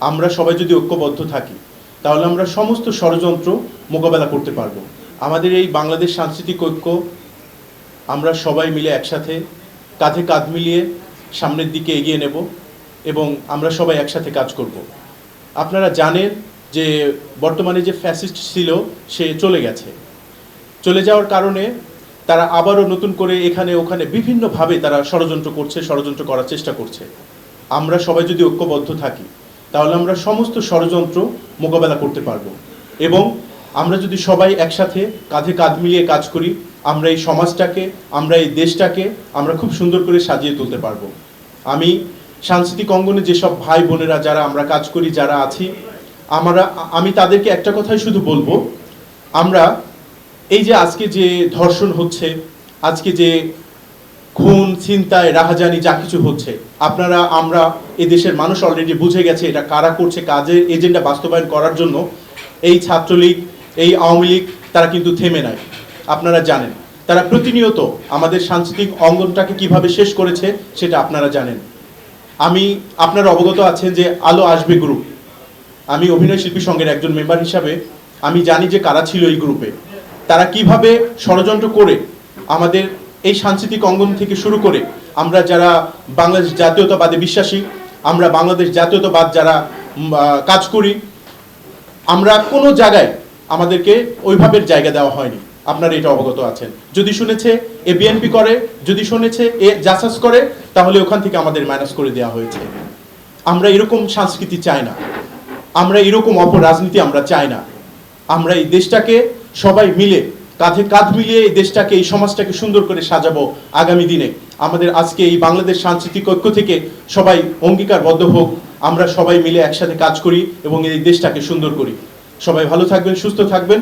আমরা সবাই যদি ঐক্যবদ্ধ থাকি, তাহলে আমরা সমস্ত ষড়যন্ত্র মোকাবেলা করতে পারব। আমাদের এই বাংলাদেশ সাংস্কৃতিক ঐক্য, আমরা সবাই মিলে একসাথে কাঁধে কাঁধ মিলিয়ে সামনের দিকে এগিয়ে নেব এবং আমরা সবাই একসাথে কাজ করব। আপনারা জানেন যে বর্তমানে যে ফ্যাসিস্ট ছিল, সে চলে গেছে। চলে যাওয়ার কারণে তারা আবারও নতুন করে এখানে, ওখানে বিভিন্নভাবে তারা ষড়যন্ত্র করছে, ষড়যন্ত্র করার চেষ্টা করছে। আমরা সবাই যদি ঐক্যবদ্ধ থাকি তাহলে আমরা সমস্ত ষড়যন্ত্র মোকাবেলা করতে পারব। এবং আমরা যদি সবাই একসাথে কাঁধে কাঁধ মিলিয়ে কাজ করি, আমরা এই সমাজটাকে, আমরা এই দেশটাকে আমরা খুব সুন্দর করে সাজিয়ে তুলতে পারব। আমি সাংস্কৃতিক অঙ্গনে যেসব ভাই বোনেরা যারা আমরা কাজ করি, যারা আছি, আমরা, আমি তাদেরকে একটা কথাই শুধু বলব, আমরা এই যে আজকে যে ধর্ষণ হচ্ছে, আজকে যে খুন, ছিনতাই, রাহাজানি, যা কিছু হচ্ছে। আপনারা, আমরা এই দেশের মানুষ অলরেডি বুঝে গেছে এটা কারা করছে, কাজের এজেন্ডা বাস্তবায়ন করার জন্য এই ছাত্রলীগ, এই আওয়ামী লীগ, তারা কিন্তু থেমে নাই। আপনারা জানেন। তারা প্রতিনিয়ত আমাদের সাংস্কৃতিক অঙ্গনটাকে কীভাবে শেষ করেছে, সেটা আপনারা জানেন। আমি, আপনারা অবগত আছেন যে আলো আসবে গ্রুপ আমি অভিনয় শিল্পী সংঘের একজন মেম্বার হিসাবে আমি জানি যে কারা ছিল এই গ্রুপে তারা কীভাবে ষড়যন্ত্র করে আমাদের এই সাংস্কৃতিক অঙ্গন থেকে শুরু করে আমরা যারা বাংলাদেশ জাতীয়তাবাদে বিশ্বাসী, আমরা বাংলাদেশ জাতীয়তাবাদ যারা কাজ করি, আমরা কোনো জায়গায় আমাদেরকে ওইভাবে জায়গা দেওয়া হয়নি। আপনারা এটা অবগত আছেন। যদি শুনেছে এ বিএনপি করে, যদি শুনেছে এ জাসাস করে, তাহলে ওখান থেকে আমাদের মাইনাস করে দেওয়া হয়েছে। আমরা এরকম সংস্কৃতি চাই না। আমরা এরকম অপরাজনীতি আমরা চাই না। আমরা এই দেশটাকে সবাই মিলে কাঁধে কাঁধ মিলিয়ে এই দেশটাকে, এই সমাজটাকে সুন্দর করে সাজাবো আগামী দিনে। আমাদের আজকে এই বাংলাদেশ সাংস্কৃতিক ঐক্য থেকে সবাই অঙ্গীকারবদ্ধ হোক, আমরা সবাই মিলে একসাথে কাজ করি এবং এই দেশটাকে সুন্দর করি। সবাই ভালো থাকবেন, সুস্থ থাকবেন।